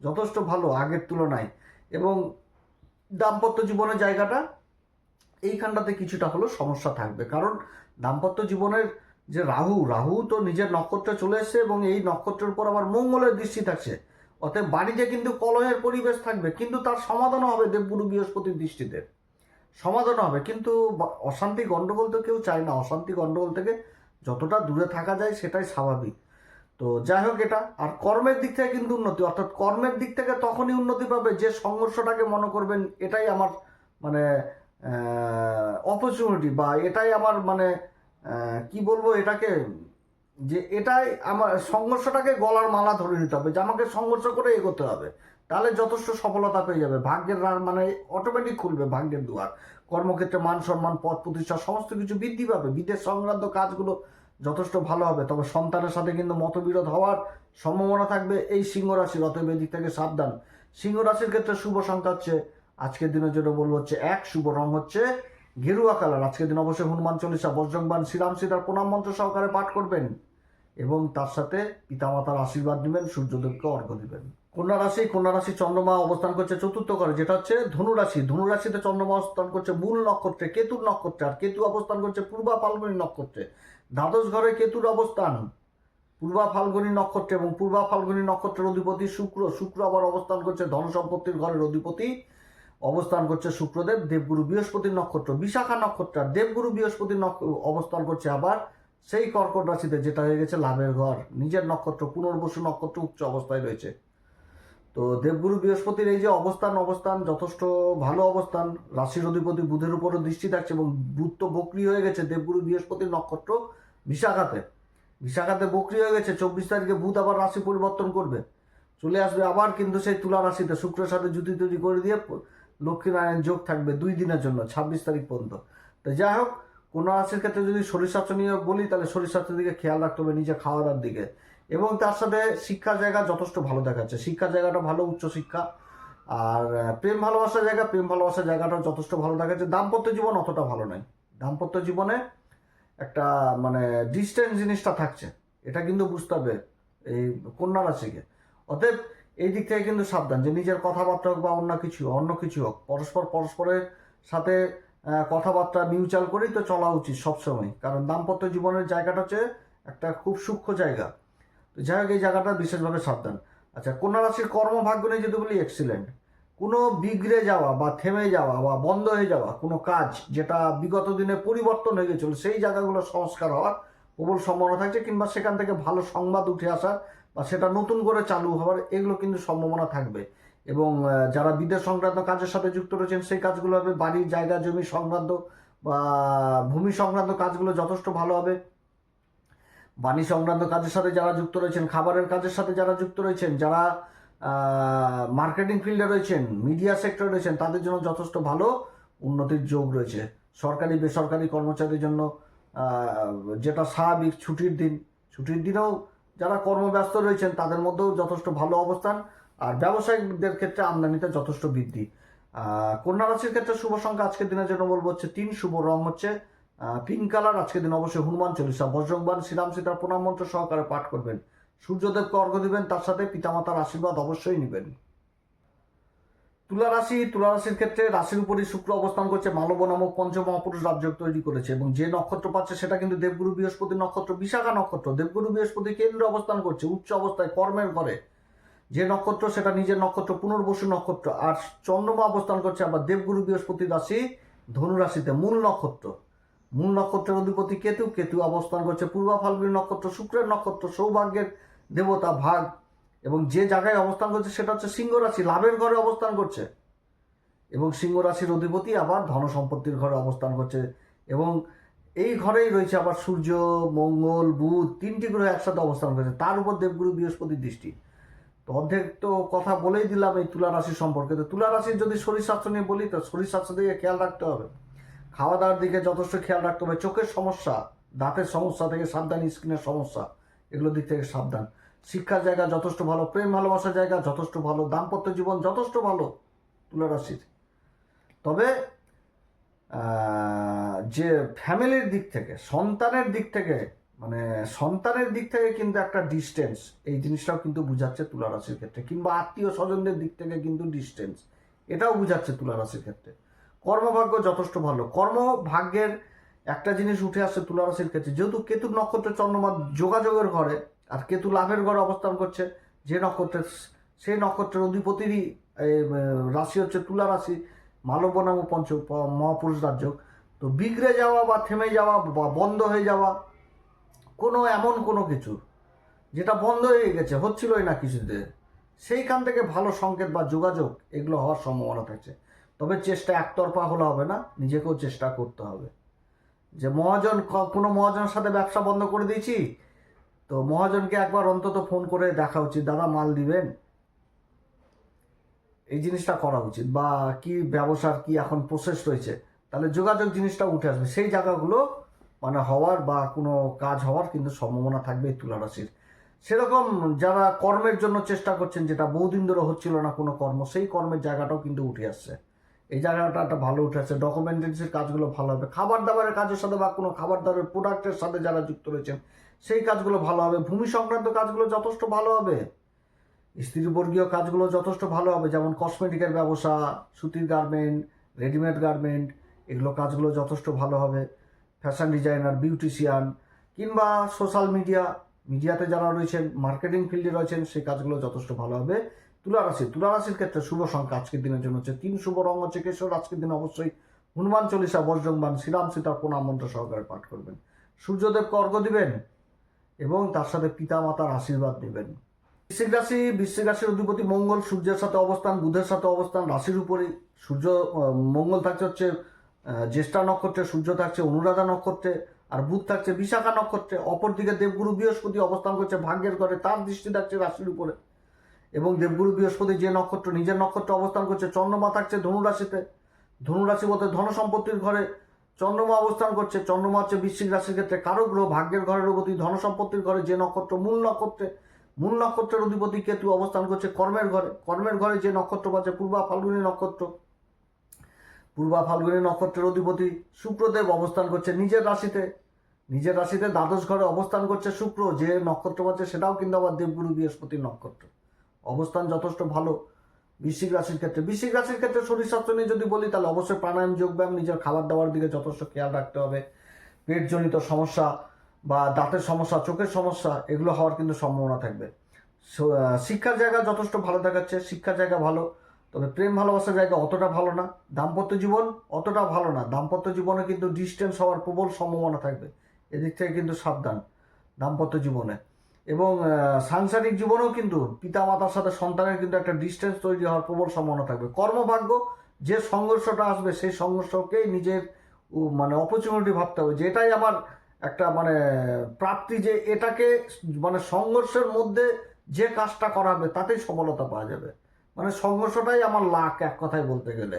যথেষ্ট ভালো আগের তুলনায়। এবং দাম্পত্য জীবনের জায়গাটা, এইখানটাতে কিছুটা হলেও সমস্যা থাকবে। কারণ দাম্পত্য জীবনের যে রাহু রাহু তো নিজের নক্ষত্রে চলে এসছে এবং এই নক্ষত্রের উপর আবার মঙ্গলের দৃষ্টি থাকছে। অতএব বাড়িতে কিন্তু কলহের পরিবেশ থাকবে, কিন্তু তার সমাধানও হবে দেবগুরু বৃহস্পতির দৃষ্টিতে। সমাধান হবে, কিন্তু অশান্তি গণ্ডগোল তো কেউ চায় না। অশান্তি গন্ডগোল থেকে যতটা দূরে থাকা যায় সেটাই স্বাভাবিক। তো যাই হোক এটা, আর কর্মের দিক থেকে কিন্তু উন্নতি, অর্থাৎ কর্মের দিক থেকে তখনই উন্নতি পাবে যে সংঘর্ষটাকে মনে করবেন, এটাই আমার মানে অপরচুনিটি বা এটাই আমার মানে কি বলব এটাকে যে এটাই আমার সংঘর্ষটাকে গলার মালা ধরে নিতে হবে, যে আমাকে সংঘর্ষ করে এগোতে হবে। তাহলে যথেষ্ট সফলতা পেয়ে যাবে। ভাগ্যের মানে অটোমেটিক খুলবে ভাগ্যের দুয়ার। কর্মক্ষেত্রে মান সম্মান পদ প্রতিষ্ঠা, সমস্ত কিছু বৃদ্ধি পাবে। বিদেশ সংক্রান্ত কাজগুলো যথেষ্ট ভালো হবে, তবে সন্তানের সাথে কিন্তু মতবিরোধ হওয়ার সম্ভাবনা থাকবে এই সিংহ রাশির অতএব এদিক থেকে সাবধান। সিংহ রাশির ক্ষেত্রে শুভ সংখ্যা হচ্ছে, আজকের দিনের জন্য বলব হচ্ছে এক, শুভ রং হচ্ছে গেরুয়া কালার। আজকের দিন অবশ্যই হনুমান চল্লিশা, বজ্রংবান, শ্রীরাম সীতার প্রণাম মন্ত্র সহকারে পাঠ করবেন। এবং তার সাথে পিতামাতার আশীর্বাদ নেবেন, সূর্যদেবকে অর্ঘ্য দিবেন। কন্যা রাশি কন্যা রাশি চন্দ্রমা অবস্থান করছে চতুর্থ ঘরে, যেটা হচ্ছে ধনু রাশি। ধনু রাশিতে চন্দ্রমা অবস্থান করছে মূল নক্ষত্রে, কেতুর নক্ষত্রে, আর কেতু অবস্থান করছে পূর্বা ফাল্গুনী নক্ষত্রে। দ্বাদশ ঘরে কেতুর অবস্থান, পূর্বা ফাল্গুনী নক্ষত্রে এবং পূর্বা ফাল্গুনী নক্ষত্রের অধিপতি শুক্র। শুক্র আবার অবস্থান করছে ধন সম্পত্তির ঘরের অধিপতি, অবস্থান করছে শুক্রদেব। দেবগুরু বৃহস্পতির নক্ষত্র, বিশাখা নক্ষত্র দেবগুরু বৃহস্পতির অবস্থান করছে আবার সেই কর্কট রাশিতে যেটা হয়ে গেছে, লাভের ঘর। নিজের নক্ষত্র, পুনর্বসু নক্ষত্র উচ্চ অবস্থায় রয়েছে। তো দেবগুরু বৃহস্পতির এই যে অবস্থান অবস্থান, যথেষ্ট ভালো অবস্থান। রাশির অধিপতি বুধের উপরও দৃষ্টি থাকছে এবং বুধ তো বকরি হয়ে গেছে। দেবগুরু বৃহস্পতির নক্ষত্র বিশাখাতে। বিশাখাতে বকরি হয়ে গেছে। চব্বিশ তারিখে বুধ আবার রাশি পরিবর্তন করবে। চলে আসবে আবার কিন্তু সেই তুলা রাশিতে। শুক্রের সাথে জুতি তৈরি করে দিয়ে লক্ষ্মীনারায়ণ যোগ থাকবে দুই দিনের জন্য, ছাব্বিশ তারিখ পর্যন্ত। তো যাই হোক কোনো রাশির ক্ষেত্রে যদি শরীর স্বাস্থ্য নিয়ে বলি, তাহলে শরীর স্বাস্থ্যের দিকে খেয়াল রাখতে হবে নিজে খাওয়া দাওয়ার দিকে। এবং তার সাথে শিক্ষার জায়গা যথেষ্ট ভালো দেখাচ্ছে। শিক্ষার জায়গাটা ভালো, উচ্চ শিক্ষা। আর প্রেম ভালোবাসার জায়গা, প্রেম ভালোবাসার জায়গাটা যথেষ্ট ভালো দেখাচ্ছে। দাম্পত্য জীবন অতটা ভালো নয়। দাম্পত্য জীবনে একটা মানে ডিস্টেন্স জিনিসটা থাকছে। এটা কিন্তু বুঝতে হবে এই কন্যা রাশিকে। অতএব এই দিক থেকে কিন্তু সাবধান যে নিজের কথাবার্তা হোক বা অন্য কিছু অন্য কিছু হোক, পরস্পর পরস্পরের সাথে কথাবার্তা মিউচুয়াল করেই তো চলা উচিত সবসময়। কারণ দাম্পত্য জীবনের জায়গাটা হচ্ছে একটা খুব সূক্ষ্ম জায়গা। তো যাই হোক, এই জায়গাটা বিশেষভাবে সাবধান। আচ্ছা কন্যা রাশির কর্মভাগ্য নিয়ে যদি বলি এক্সিলেন্ট কোনো বিগড়ে যাওয়া বা থেমে যাওয়া বা বন্ধ হয়ে যাওয়া কোনো কাজ যেটা বিগত দিনে পরিবর্তন হয়ে গেছিল, সেই জায়গাগুলো সংস্কার হওয়ার প্রবল সম্ভাবনা থাকছে, কিংবা সেখান থেকে ভালো সংবাদ উঠে আসার বা সেটা নতুন করে চালু হওয়ার, এগুলো কিন্তু সম্ভাবনা থাকবে। এবং যারা বিদেশ সংক্রান্ত কাজের সাথে যুক্ত রয়েছেন, সেই কাজগুলো হবে। বাড়ির জায়গা, জমি সংক্রান্ত বা ভূমি সংক্রান্ত কাজগুলো যথেষ্ট ভালো হবে। বাণী সংক্রান্ত কাজের সাথে যারা যুক্ত রয়েছেন, খাবারের কাজের সাথে যারা যুক্ত রয়েছেন, যারা মার্কেটিং ফিল্ডে রয়েছেন, মিডিয়া সেক্টরে রয়েছেন, তাদের জন্য যথেষ্ট ভালো উন্নতির যোগ রয়েছে। সরকারি, বেসরকারি কর্মচারীর জন্য যেটা স্বাভাবিক ছুটির দিন। ছুটির দিনেও যারা কর্মব্যস্ত রয়েছেন, তাদের মধ্যেও যথেষ্ট ভালো অবস্থান। আর ব্যবসায়িকদের ক্ষেত্রে আমদানিতে যথেষ্ট বৃদ্ধি। কন্যা রাশির ক্ষেত্রে শুভ সংখ্যা আজকের দিনের জন্য বলব হচ্ছে তিন, শুভ রং হচ্ছে পিঙ্ক কালার আজকের দিন অবশ্যই হনুমান চল্লিশা, বজ্রংবান, শ্রীরাম সীতার প্রণাম মন্ত্র সহকারে পাঠ করবেন। সূর্যদেবকে অর্ঘ্য দিবেন, তার সাথে পিতামাতার আশীর্বাদ অবশ্যই নেবেন। তুলা রাশি, তুলা রাশির ক্ষেত্রে রাশির উপরই শুক্র অবস্থান করছে মালব নামক পঞ্চম মহাপুরুষ রাজযোগ তৈরি করেছে এবং যে নক্ষত্র পাচ্ছে সেটা কিন্তু দেবগুরু বৃহস্পতি নক্ষত্র, বিশাখা নক্ষত্র। দেবগুরু বৃহস্পতি কেন্দ্রে অবস্থান করছে, উচ্চ অবস্থায় কর্মের ঘরে। যে নক্ষত্র, সেটা নিজের নক্ষত্র, পুনর্বসু নক্ষত্র। আর চন্দ্রমা অবস্থান করছে আবার দেবগুরু বৃহস্পতি রাশি, ধনু রাশিতে মূল নক্ষত্র। মূল নক্ষত্রের অধিপতি কেতু কেতু অবস্থান করছে পূর্বা ফাল্গুনী নক্ষত্র, শুক্রের নক্ষত্র, সৌভাগ্যের দেবতা ভাগ। এবং যে জায়গায় অবস্থান করছে, সেটা হচ্ছে সিংহ রাশি, লাভের ঘরে অবস্থান করছে। এবং সিংহ রাশির অধিপতি আবার ধন সম্পত্তির ঘরে অবস্থান করছে। এবং এই ঘরেই রয়েছে আবার সূর্য, মঙ্গল, বুধ, তিনটি গ্রহ একসাথে অবস্থান করছে। তার উপর দেবগুরু বৃহস্পতির দৃষ্টি। তো অর্ধেক তো কথা বলেই দিলাম এই তুলা রাশি সম্পর্কে। তো তুলা রাশির যদি শরীর স্বাস্থ্য নিয়ে বলি, তো শরীর স্বাস্থ্য দিকে খেয়াল রাখতে হবে। খাওয়া দাওয়ার দিকে যথেষ্ট খেয়াল রাখতে হবে। চোখের সমস্যা, দাঁতের সমস্যা থেকে সাবধান, স্কিনের সমস্যা, এগুলোর দিক থেকে সাবধান। শিক্ষার জায়গা যথেষ্ট ভালো, প্রেম ভালোবাসার জায়গা যথেষ্ট ভালো, দাম্পত্য জীবন যথেষ্ট ভালো তুলা রাশির। তবে যে ফ্যামিলির দিক থেকে, সন্তানের দিক থেকে মানে সন্তানের দিক থেকে কিন্তু একটা ডিস্টেন্স এই জিনিসটাও কিন্তু বুঝাচ্ছে তুলা রাশির ক্ষেত্রে, কিংবা আত্মীয় স্বজনদের দিক থেকে কিন্তু ডিস্টেন্স এটাও বুঝাচ্ছে তুলা রাশির ক্ষেত্রে। কর্মভাগ্য যথেষ্ট ভালো, কর্মভাগ্যের একটা জিনিস উঠে আসছে তুলা রাশির ক্ষেত্রে, যেহেতু কেতু নক্ষত্র চন্দ্রমা যোগাযোগের ঘরে, আর কেতু লাভের ঘরে অবস্থান করছে, যে নক্ষত্রের সেই নক্ষত্রের অধিপতিরই রাশি হচ্ছে তুলা রাশি, মালব্য নাম পঞ্চ মহাপুরুষ রাজ্য তো বিগড়ে যাওয়া বা থেমে যাওয়া বা বন্ধ হয়ে যাওয়া কোনো এমন কোনো কিছু যেটা বন্ধ হয়ে গেছে, হচ্ছিলই না কিছুতে। সেইখান থেকে ভালো সংকেত বা যোগাযোগ এগুলো হওয়ার সম্ভাবনা থাকছে। তবে চেষ্টা একতরফা হলে হবে না, নিজেকেও চেষ্টা করতে হবে। যে মহাজন কোনো মহাজনের সাথে ব্যবসা বন্ধ করে দিয়েছি, তো মহাজনকে একবার অন্তত ফোন করে দেখা উচিত, দাদা, মাল দিবেন? এই জিনিসটা করা উচিত বা কি ব্যবসার কি এখন প্রসেস রয়েছে? তাহলে যোগাযোগ জিনিসটা উঠে আসবে। সেই জায়গাগুলো মানে হওয়ার বা কোনো কাজ হওয়ার কিন্তু সম্ভাবনা থাকবে এই তুলা রাশির সেরকম যারা কর্মের জন্য চেষ্টা করছেন, যেটা বহুদিন ধরে হচ্ছিল না কোনো কর্ম, সেই কর্মের জায়গাটাও কিন্তু উঠে আসছে। এই জায়গাটা একটা ভালো উঠে আসছে। ডকুমেন্টেন্সির কাজগুলো ভালো হবে। খাবার দাবারের কাজের সাথে বা কোনো খাবার দাবারের প্রোডাক্টের সাথে যারা যুক্ত রয়েছেন, সেই কাজগুলো ভালো হবে। ভূমি সংক্রান্ত কাজগুলো যথেষ্ট ভালো হবে। স্ত্রীবর্গীয় কাজগুলো যথেষ্ট ভালো হবে। যেমন কসমেটিকের ব্যবসা, সুতির গার্মেন্ট রেডিমেড গার্মেন্ট এগুলো কাজগুলো যথেষ্ট ভালো হবে। ফ্যাশন ডিজাইনার, বিউটিশিয়ান কিংবা সোশ্যাল মিডিয়া, মিডিয়াতে যারা রয়েছেন, মার্কেটিং ফিল্ডে রয়েছেন, সেই কাজগুলো যথেষ্ট ভালো হবে। তুলা রাশি, তুলা রাশির ক্ষেত্রে শুভ সংখ্যা আজকের দিনের জন্য হচ্ছে তিন, শুভ রঙ হচ্ছে কেশর। আজকের দিনে অবশ্যই হনুমান চল্লিশা, বজ্রংবান, শ্রীরাম সীতার প্রণাম মন্ত্র সহকারে পাঠ করবেন। সূর্যদেবকে অর্ঘ দিবেন এবং তার সাথে পিতা মাতার আশীর্বাদ নেবেন। বৃশ্চিক রাশি, বৃশ্চিক রাশির অধিপতি মঙ্গল, সূর্যের সাথে অবস্থান, বুধের সাথে অবস্থান, রাশির উপরেই সূর্য মঙ্গল থাকছে হচ্ছে জ্যেষ্ঠা নক্ষত্রে সূর্য থাকছে, অনুরাধা নক্ষত্রে, আর বুধ থাকছে বিশাখা নক্ষত্রে। অপরদিকে দেবগুরু বৃহস্পতি অবস্থান করছে ভাগ্যের ঘরে, তার দৃষ্টি থাকছে রাশির উপরে। এবং দেবগুরু বৃহস্পতি যে নক্ষত্র, নিজের নক্ষত্রে অবস্থান করছে, চন্দ্রমা থাকছে ধনুরাশিতে। ধনুরাশি বলতে ধন সম্পত্তির ঘরে চন্দ্রমা অবস্থান করছে, চন্দ্রমা হচ্ছে বৃশ্চিক রাশির ক্ষেত্রে কারও গ্রহ, ভাগ্যের ঘরের অধিপতি ধন সম্পত্তির ঘরে যে নক্ষত্র, মূল নক্ষত্রে। মূল নক্ষত্রের অধিপতি কেতু অবস্থান করছে কর্মের ঘরে। কর্মের ঘরে যে নক্ষত্র পাচ্ছে, পূর্বা ফাল্গুনী নক্ষত্র। পূর্বা ফাল্গুনী নক্ষত্রের অধিপতি শুক্রদেব অবস্থান করছে নিজের রাশিতে। নিজের রাশিতে দ্বাদশ ঘরে অবস্থান করছে শুক্র, যে নক্ষত্র পাচ্ছে সেটাও কিন্তু আবার দেবগুরু বৃহস্পতির নক্ষত্র। অবস্থান যথেষ্ট ভালো বৃশ্চিক রাশির ক্ষেত্রে। বৃশ্চিক রাশির ক্ষেত্রে শরীর স্বাস্থ্য নিয়ে যদি বলি, তাহলে অবশ্যই প্রাণায়াম, যোগব্যায়াম, নিজের খাবার দাবার দিকে যথেষ্ট খেয়াল রাখতে হবে। পেটজনিত সমস্যা বা দাঁতের সমস্যা, চোখের সমস্যা, এগুলো হওয়ার কিন্তু সম্ভাবনা থাকবে। শিক্ষার জায়গা যথেষ্ট ভালো দেখাচ্ছে, শিক্ষার জায়গা ভালো। তবে প্রেম ভালোবাসার জায়গা অতটা ভালো না। দাম্পত্য জীবন অতটা ভালো না। দাম্পত্য জীবনে কিন্তু ডিস্টেন্স হওয়ার প্রবল সম্ভাবনা থাকবে। এদিক থেকে কিন্তু সাবধান দাম্পত্য জীবনে। এবং সাংসারিক জীবনেও কিন্তু পিতা মাতার সাথে সন্তানের কিন্তু একটা ডিস্টেন্স তৈরি হওয়ার প্রবল সম্ভাবনা থাকবে। কর্মভাগ্য যে সংঘর্ষটা আসবে, সেই সংঘর্ষকেই নিজের মানে অপরচুনিটি ভাবতে হবে। যে এটাই আমার একটা মানে প্রাপ্তি যে এটাকে মানে সংঘর্ষের মধ্যে যে কাজটা করা হবে, তাতেই সফলতা পাওয়া যাবে। মানে সংঘর্ষটাই আমার লাখ এক কথায় বলতে গেলে।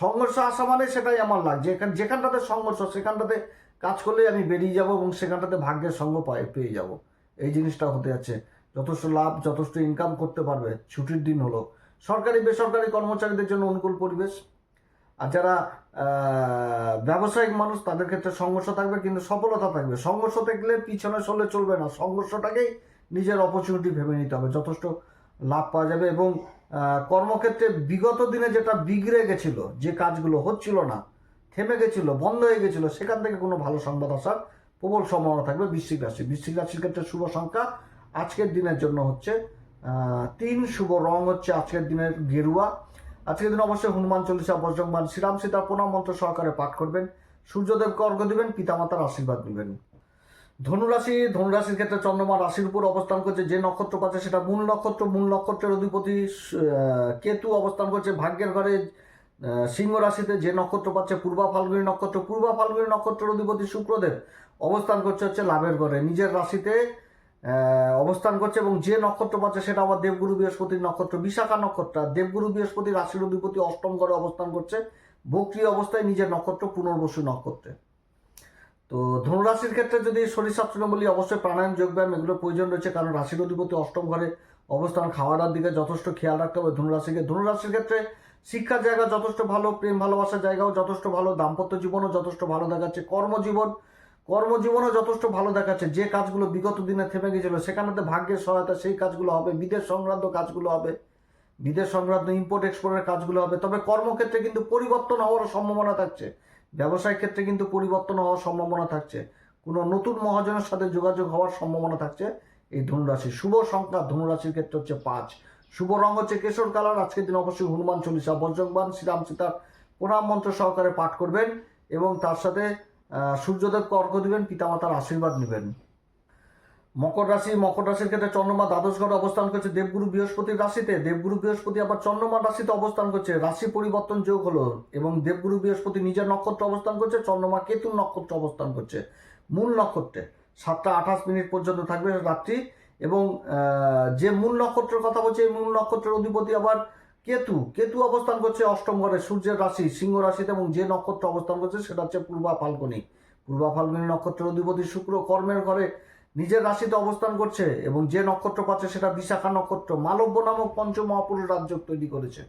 সংঘর্ষ আসা মানে সেটাই আমার লাখ যেখান, যেখানটাতে সংঘর্ষ, সেখানটাতে কাজ করলে আমি বেরিয়ে যাব এবং সেখানটাতে ভাগ্যের সঙ্গ পাই, পেয়ে যাব। এই জিনিসটা হতে যাচ্ছে। যথেষ্ট লাভ, যথেষ্ট ইনকাম করতে পারবে। ছুটির দিন হলো। সরকারি, বেসরকারি কর্মচারীদের জন্য অনুকূল পরিবেশ। আর যারা ব্যবসায়িক মানুষ, তাদের ক্ষেত্রে সংঘর্ষ থাকবে, কিন্তু সফলতা থাকবে। সংঘর্ষ থাকলে পিছনে চললে চলবে না। সংঘর্ষটাকেই নিজের অপরচুনিটি ভেবে নিতে হবে। যথেষ্ট লাভ পাওয়া যাবে এবং কর্মক্ষেত্রে বিগত দিনে যেটা বিগড়ে গেছিল, যে কাজগুলো হচ্ছিল না, থেমে গেছিল, বন্ধ হয়ে গেছিল, সেখান থেকে কোনো ভালো সংবাদ আসার প্রবল সম্ভাবনা থাকবে বৃশ্চিক রাশি। বৃশ্চিক রাশির ক্ষেত্রে শুভ সংখ্যা আজকের দিনের জন্য হচ্ছে তিন শুভ, রং হচ্ছে আজকের দিনের গেরুয়া। আজকের দিন অবশ্যই হনুমান চল্লিশা বজ্রংবান শ্রীরাম সীতার প্রণাম মন্ত্র সহকারে পাঠ করবেন। সূর্যদেবকে অর্ঘ দিবেন, পিতামাতার আশীর্বাদ নেবেন। ধনুরাশি, ধনুরাশির ক্ষেত্রে চন্দ্রমা রাশির উপর অবস্থান করছে, যে নক্ষত্র পাচ্ছে সেটা মূল নক্ষত্র, মূল নক্ষত্রের অধিপতি কেতু অবস্থান করছে ভাগ্যের ঘরে সিংহ রাশিতে যে নক্ষত্র পাচ্ছে পূর্বা ফাল্গুনী নক্ষত্র, পূর্বা ফাল্গুনী নক্ষত্রের অধিপতি শুক্রদেব অবস্থান করছে হচ্ছে লাভের ঘরে, নিজের রাশিতে অবস্থান করছে এবং যে নক্ষত্র পাচ্ছে সেটা আবার দেবগুরু বৃহস্পতির নক্ষত্র, বিশাখা নক্ষত্র দেবগুরু বৃহস্পতি রাশির অধিপতি অষ্টম ঘরে অবস্থান করছে, বক্রি অবস্থায় নিজের নক্ষত্র পুনর্বসু নক্ষত্রে। তো ধনুরাশির ক্ষেত্রে যদি শরীর স্বাস্থ্য বলি অবশ্যই প্রাণায়াম যোগব্যায়াম এগুলো প্রয়োজন রয়েছে, কারণ রাশির অধিপতি অষ্টম ঘরে অবস্থান খাওয়া দাওয়ার দিকে যথেষ্ট খেয়াল রাখতে হবে ধনুরাশিকে ধনুরাশির ক্ষেত্রে শিক্ষার জায়গা যথেষ্ট ভালো, প্রেম ভালোবাসার জায়গাও যথেষ্ট ভালো, দাম্পত্য জীবনও যথেষ্ট ভালো দেখাচ্ছে, কর্মজীবন, কর্মজীবনও যথেষ্ট ভালো দেখাচ্ছে, যে কাজগুলো বিগত দিনে থেমে গেছিল সেখানেতে ভাগ্যের সহায়তা সেই কাজগুলো হবে, বিদেশ সংক্রান্ত কাজগুলো হবে, বিদেশ সংক্রান্ত ইম্পোর্ট এক্সপোর্টের কাজগুলো হবে, তবে কর্মক্ষেত্রে কিন্তু পরিবর্তন হওয়ার সম্ভাবনা থাকছে। ব্যবসায় ক্ষেত্রে কিন্তু পরিবর্তন হওয়ার সম্ভাবনা থাকছে। কোনো নতুন মহাজনের সাথে যোগাযোগ হওয়ার সম্ভাবনা থাকছে। এই ধনুরাশি, শুভ সংখ্যা ধনুরাশির ক্ষেত্রে হচ্ছে পাঁচ। শুভ রং হচ্ছে কেশর কালার। আজকের দিন অবশ্যই হনুমান চল্লিশা, বজ্রংবান, শ্রীরাম সীতার প্রণাম মন্ত্র সহকারে পাঠ করবেন এবং তার সাথে সূর্যদেবকে অর্ঘ্য দেবেন, পিতামাতার আশীর্বাদ নেবেন। মকর রাশি, মকর রাশির ক্ষেত্রে চন্দ্রমা দ্বাদশ ঘরে অবস্থান করছে। দেবগুরু বৃহস্পতির রাশিতে, দেবগুরু বৃহস্পতি আবার চন্দ্রমা রাশিতে অবস্থান করছে। রাশি পরিবর্তন যোগ হলো এবং দেবগুরু বৃহস্পতি নিজের নক্ষত্র অবস্থান করছে, চন্দ্রমা কেতুর নক্ষত্র অবস্থান করছে। মূল নক্ষত্রে সাতটা আঠাশ মিনিট পর্যন্ত থাকবে রাত্রি এবং যে মূল নক্ষত্রের কথা বলছে, এই মূল নক্ষত্রের অধিপতি আবার কেতু। কেতু অবস্থান করছে অষ্টম ঘরে, সূর্যের রাশি, সিংহ রাশিতে এবং যে নক্ষত্র অবস্থান করছে সেটা হচ্ছে পূর্বা ফাল্গুনি। পূর্বা ফাল্গুনি নক্ষত্রের অধিপতি শুক্র কর্মের ঘরে নিজের রাশিতে অবস্থান করছে এবং যে নক্ষত্র পাচ্ছে সেটা বিশাখা নক্ষত্র, মালব্য নামক পঞ্চ মহাপুরুষ রাজ্য তৈরি করেছে।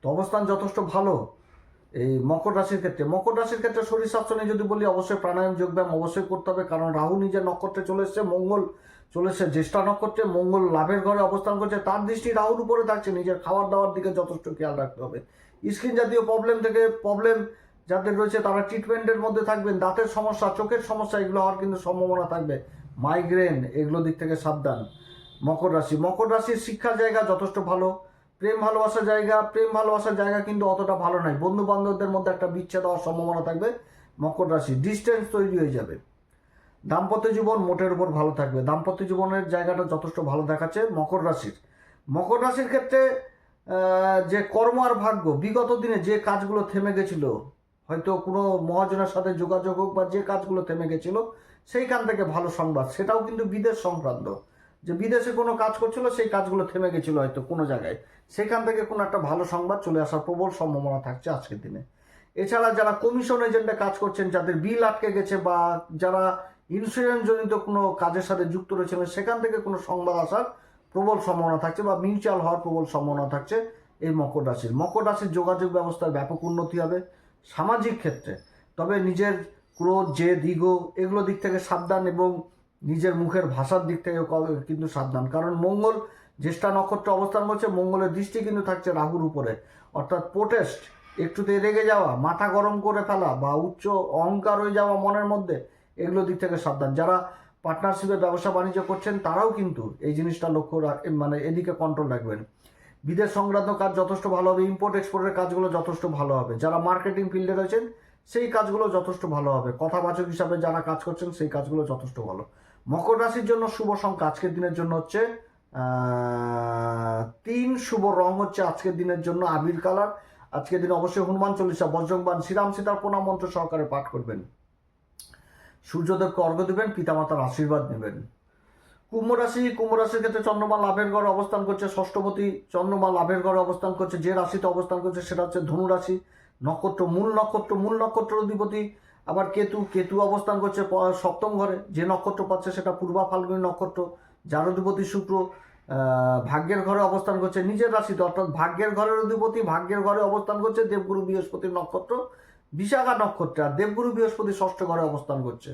তো অবস্থান যথেষ্ট ভালো এই মকর রাশির ক্ষেত্রে। মকর রাশির ক্ষেত্রে শরীর স্বাস্থ্য নিয়ে যদি বলি, অবশ্যই প্রাণায়াম, যোগব্যায়াম অবশ্যই করতে হবে, কারণ রাহু নিজের নক্ষত্রে চলে এসছে, মঙ্গল চলে এসছে, জ্যেষ্ঠা নক্ষত্রে মঙ্গল লাভের ঘরে অবস্থান করছে। তার দৃষ্টি রাহুর উপরে থাকছে, নিজের খাবার দাওয়ার দিকে যথেষ্ট খেয়াল রাখতে হবে। স্কিন জাতীয় প্রবলেম থেকে প্রবলেম যাদের রয়েছে, তারা ট্রিটমেন্টের মধ্যে থাকবেন। দাঁতের সমস্যা, চোখের সমস্যা, এগুলো হওয়ার কিন্তু সম্ভাবনা থাকবে। মাইগ্রেন এগুলো দিক থেকে সাবধান। মকর রাশি, মকর রাশির শিক্ষার জায়গা যথেষ্ট ভালো। প্রেম ভালোবাসার জায়গা, প্রেম ভালোবাসার জায়গা কিন্তু অতটা ভালো নয়। বন্ধু বান্ধবদের মধ্যে একটা বিচ্ছেদ হওয়ার সম্ভাবনা থাকবে। মকর রাশি ডিস্টেন্স তৈরি হয়ে যাবে। দাম্পত্য জীবন মোটের উপর ভালো থাকবে। দাম্পত্য জীবনের জায়গাটা যথেষ্ট ভালো দেখাচ্ছে মকর রাশির। মকর রাশির ক্ষেত্রে যে কর্ম আর ভাগ্য, বিগত দিনে যে কাজগুলো থেমে গেছিল, হয়তো কোনো মহাজনের সাথে যোগাযোগ হোক বা যে কাজগুলো থেমে গেছিল সেইখান থেকে ভালো সংবাদ। সেটাও কিন্তু বিদেশ সংক্রান্ত। যে বিদেশে কোনো কাজ করছিল, সেই কাজগুলো থেমে গেছিল হয়তো কোনো জায়গায়। সেখান থেকে কোনো একটা ভালো সংবাদ চলে আসার প্রবল সম্ভাবনা থাকছে আজকের দিনে। এছাড়া যারা কমিশন এজেন্টে কাজ করছেন, যাদের বিল আটকে গেছে বা যারা ইন্স্যুরেন্স জনিত কোনো কাজের সাথে যুক্ত রয়েছেন, সেখান থেকে কোনো সংবাদ আসার প্রবল সম্ভাবনা থাকছে বা মিউচুয়াল হওয়ার প্রবল সম্ভাবনা থাকছে এই মকর রাশির। মকর রাশির যোগাযোগ ব্যবস্থার ব্যাপক উন্নতি হবে সামাজিক ক্ষেত্রে। তবে নিজের ক্রোধ যে দিগো এগুলো দিক থেকে সাবধান এবং নিজের মুখের ভাষার দিক থেকে কিন্তু সাবধান। কারণ মঙ্গল জ্যেষ্ঠা নক্ষত্রে অবস্থান করছে, মঙ্গলের দৃষ্টি কিন্তু থাকছে রাহুর উপরে। অর্থাৎ প্রোটেস্ট একটুতে রেগে যাওয়া, মাথা গরম করে ফেলা বা উচ্চ অহংকার হয়ে যাওয়া মনের মধ্যে এগুলো দিক থেকে সাবধান। যারা পার্টনারশিপে ব্যবসা বাণিজ্য করছেন, তারাও কিন্তু এই জিনিসটা লক্ষ্য রাখ মানে এদিকে কন্ট্রোল রাখবেন। বিদেশ সংক্রান্ত কাজ যথেষ্ট ভালো হবে ইম্পোর্ট এক্সপোর্টের কাজগুলো যথেষ্ট ভালো হবে। যারা মার্কেটিং ফিল্ডে রয়েছেন সেই কাজগুলো যথেষ্ট ভালো হবে। কথাবাচক হিসাবে যারা কাজ করছেন সেই কাজগুলো যথেষ্ট ভালো। মকর রাশির জন্য শুভ সংখ্যা আজকের দিনের জন্য হচ্ছে তিন শুভ রং হচ্ছে আজকের দিনের জন্য আবির কালার। আজকের দিনে অবশ্যই হনুমান চল্লিশা বজ্রংবান শ্রীরাম সীতার প্রণাম মন্ত্র সহকারে পাঠ করবেন। সূর্যদেবকে অর্ঘ্য দেবেন, পিতামাতার আশীর্বাদ নেবেন। কুম্ভ রাশি, কুম্ভ রাশির ক্ষেত্রে চন্দ্রমা লাভের ঘরে অবস্থান করছে, ষষ্ঠপতি চন্দ্রমা লাভের ঘরে অবস্থান করছে, যে রাশিতে অবস্থান করছে সেটা হচ্ছে ধনু রাশি। নক্ষত্র, মূল নক্ষত্র, মূল নক্ষত্রের অধিপতি। আবার কেতু কেতু অবস্থান করছে সপ্তম ঘরে। যে নক্ষত্র পাচ্ছে সেটা পূর্বা ফাল্গুনী নক্ষত্র। যার অধিপতি শুক্র ভাগ্যের ঘরে অবস্থান করছে নিজের রাশিতে। অর্থাৎ ভাগ্যের ঘরের অধিপতি ভাগ্যের ঘরে অবস্থান করছে দেবগুরু বৃহস্পতির নক্ষত্র, বিশাখা নক্ষত্রে। আর দেবগুরু বৃহস্পতি ষষ্ঠ ঘরে অবস্থান করছে।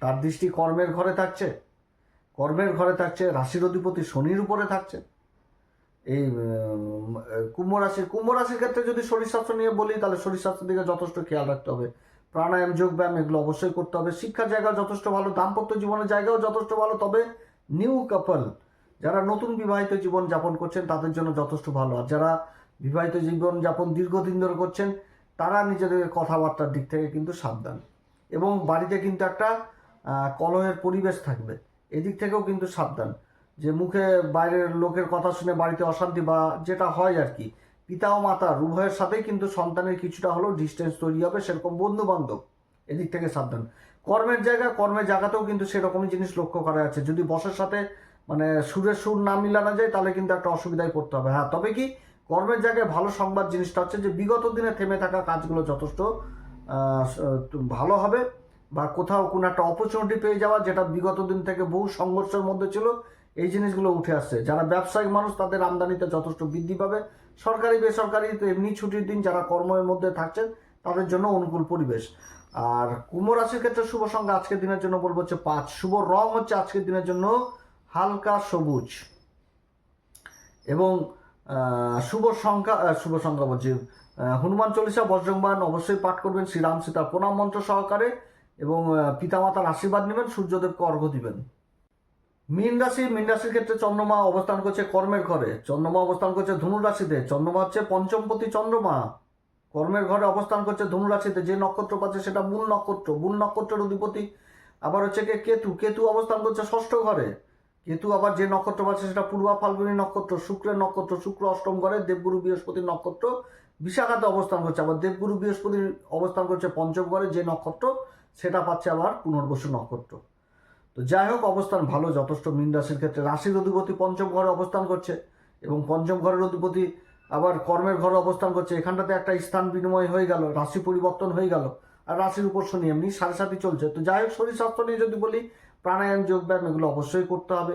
তার দৃষ্টি কর্মের ঘরে থাকছে। কর্মের ঘরে থাকছে, রাশির অধিপতি শনির উপরে থাকছে। এই কুম্ভ রাশি কুম্ভ রাশির ক্ষেত্রে যদি শরীর স্বাস্থ্য নিয়ে বলি, তাহলে শরীর স্বাস্থ্যের দিকে যথেষ্ট খেয়াল রাখতে হবে। প্রাণায়াম, যোগ ব্যায়াম, এগুলো অবশ্যই করতে হবে। শিক্ষার জায়গা যথেষ্ট ভালো, দাম্পত্য জীবনের জায়গাও যথেষ্ট ভালো, তবে নিউ কাপল, যারা নতুন বিবাহিত জীবন যাপন করছেন, তাদের জন্য যথেষ্ট ভালো। আর যারা বিবাহিত জীবন যাপন দীর্ঘদিন ধরে করছেন, তারা নিজেদের কথাবার্তার দিক থেকে কিন্তু সাবধান। এবং বাড়িতে কিন্তু একটা কলহের পরিবেশ থাকবে। এদিক থেকেও কিন্তু সাবধান। যে মুখে বাইরের লোকের কথা শুনে বাড়িতে অশান্তি বা যেটা হয় আর কি। পিতা ও মাতা উভয়ের সাথেই কিন্তু সন্তানের কিছুটা হলেও ডিস্টেন্স তৈরি হবে সেরকম বন্ধু বান্ধব এদিক থেকে সাবধান। কর্মের জায়গা, কর্মের জায়গাতেও কিন্তু সেরকমই জিনিস লক্ষ্য করা যাচ্ছে। যদি বসের সাথে মানে সুরের সুর না মিলানো যায়, তাহলে কিন্তু একটা অসুবিধায় পড়তে হবে। হ্যাঁ তবে কি কর্মের জায়গায় ভালো সংবাদ জিনিসটা হচ্ছে যে বিগত দিনে থেমে থাকা কাজগুলো যথেষ্ট ভালো হবে বা কোথাও কোনো একটা অপরচুনিটি পেয়ে যাওয়া যেটা বিগত দিন থেকে বহু সংঘর্ষের মধ্যে ছিল এই জিনিসগুলো উঠে আসছে। যারা ব্যবসায়িক মানুষ, তাদের আমদানিতে যথেষ্ট বৃদ্ধি পাবে। সরকারি, বেসরকারি তো এমনি ছুটির দিন যারা কর্মের মধ্যে থাকছেন, তাদের জন্য অনুকূল পরিবেশ। আর কুম্ভ রাশির ক্ষেত্রে শুভ সংখ্যা আজকের দিনের জন্য বলব হচ্ছে পাঁচ। শুভ রং হচ্ছে আজকের দিনের জন্য হালকা সবুজ। এবং শুভ সংখ্যা শুভ সংখ্যা বলছি হনুমান চল্লিশা বজ্রংবান অবশ্যই পাঠ করবেন, শ্রীরাম সীতার প্রণাম মন্ত্র সহকারে এবং পিতামাতার আশীর্বাদ নেবেন, সূর্যদেবকে অর্ঘ্য দিবেন। মীন রাশি, মীন রাশির ক্ষেত্রে চন্দ্রমা অবস্থান করছে কর্মের ঘরে। চন্দ্রমা অবস্থান করছে ধনু রাশিতে। চন্দ্রমা হচ্ছে পঞ্চমপতি চন্দ্রমা। কর্মের ঘরে অবস্থান করছে ধনু রাশিতে। যে নক্ষত্র পাচ্ছে সেটা মূল নক্ষত্র। মূল নক্ষত্রের অধিপতি আবার হচ্ছে কি? কেতু। কেতু অবস্থান করছে ষষ্ঠ ঘরে। কেতু আবার যে নক্ষত্র পাচ্ছে সেটা পূর্বা ফাল্গুনী নক্ষত্র, শুক্রের নক্ষত্র, শুক্র অষ্টম ঘরে, দেবগুরু বৃহস্পতির নক্ষত্র বিশাখাতে অবস্থান করছে। আবার দেবগুরু বৃহস্পতির অবস্থান করছে পঞ্চম ঘরে। যে নক্ষত্র সেটা পাচ্ছে আবার পুনর্বসু নক্ষত্র। তো যাই হোক, অবস্থান ভালো, যথেষ্ট মীন রাশির ক্ষেত্রে। রাশির অধিপতি পঞ্চম ঘরে অবস্থান করছে এবং পঞ্চম ঘরের অধিপতি আবার কর্মের ঘরে অবস্থান করছে। এখানটাতে একটা স্থান বিনিময় হয়ে গেল, রাশি পরিবর্তন হয়ে গেল, আর রাশির উপর শনি এমনি সাড়ে সাথে চলছে। তো যাই হোক, শরীর স্বাস্থ্য নিয়ে যদি বলি, প্রাণায়াম, যোগব্যায়াম এগুলো অবশ্যই করতে হবে।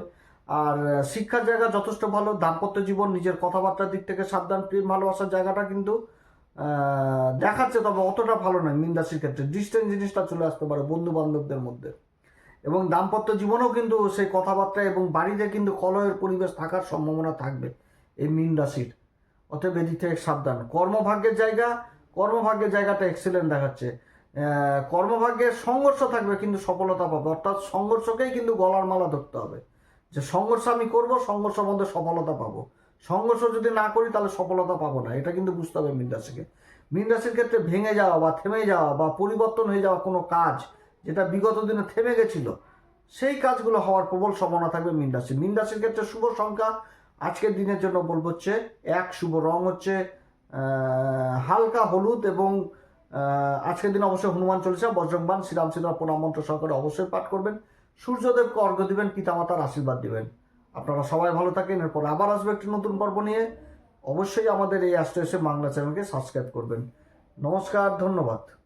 আর শিক্ষার জায়গা যথেষ্ট ভালো, দাম্পত্য জীবন, নিজের কথাবার্তার দিক থেকে সাবধান, প্রেম, ভালোবাসার জায়গাটা কিন্তু দেখাচ্ছে, তবে অতটা ভালো নয় মীন রাশির ক্ষেত্রে। ডিস্টেন্স জিনিসটা চলে আসতে পারে বন্ধু বান্ধবদের মধ্যে। এবং দাম্পত্য জীবনেও কিন্তু সেই কথাবার্তা এবং বাড়িতে কিন্তু কলহের পরিবেশ থাকার সম্ভাবনা থাকবে এই মীন রাশির। অতএব এদিক থেকে সাবধান। কর্মভাগ্যের জায়গা, কর্মভাগ্যের জায়গাটা এক্সিলেন্ট দেখাচ্ছে। কর্মভাগ্যের সংঘর্ষ থাকবে কিন্তু সফলতা পাবে। অর্থাৎ সংঘর্ষকেই কিন্তু গলার মালা ধরতে হবে। যে সংঘর্ষ আমি করব সংঘর্ষের মধ্যে সফলতা পাবো। সংঘর্ষ যদি না করি, তাহলে সফলতা পাবো না। এটা কিন্তু বুঝতে হবে মীন রাশিকে। মীন রাশির ক্ষেত্রে ভেঙে যাওয়া বা থেমে যাওয়া বা পরিবর্তন হয়ে যাওয়া কোনো কাজ যেটা বিগত দিনে থেমে গেছিল, সেই কাজগুলো হওয়ার প্রবল সম্ভাবনা থাকবে মীন রাশি মীন রাশির ক্ষেত্রে শুভ সংখ্যা আজকের দিনের জন্য বলব হচ্ছে এক, শুভ রং হচ্ছে হালকা হলুদ এবং আজকের দিন অবশ্যই হনুমান চল্লিশা, বজ্রংবান, শ্রীরাম সীতার প্রণাম মন্ত্র সহকারে অবশ্যই পাঠ করবেন। সূর্যদেবকে অর্ঘ্য দিবেন, পিতামাতার আশীর্বাদ দিবেন। আপনারা সবাই ভালো থাকেন, এরপর আবার আসবে একটি নতুন পর্ব নিয়ে। অবশ্যই আমাদের এই অ্যাস্ট্রো এসে বাংলা চ্যানেলকে সাবস্ক্রাইব করবেন। নমস্কার, ধন্যবাদ।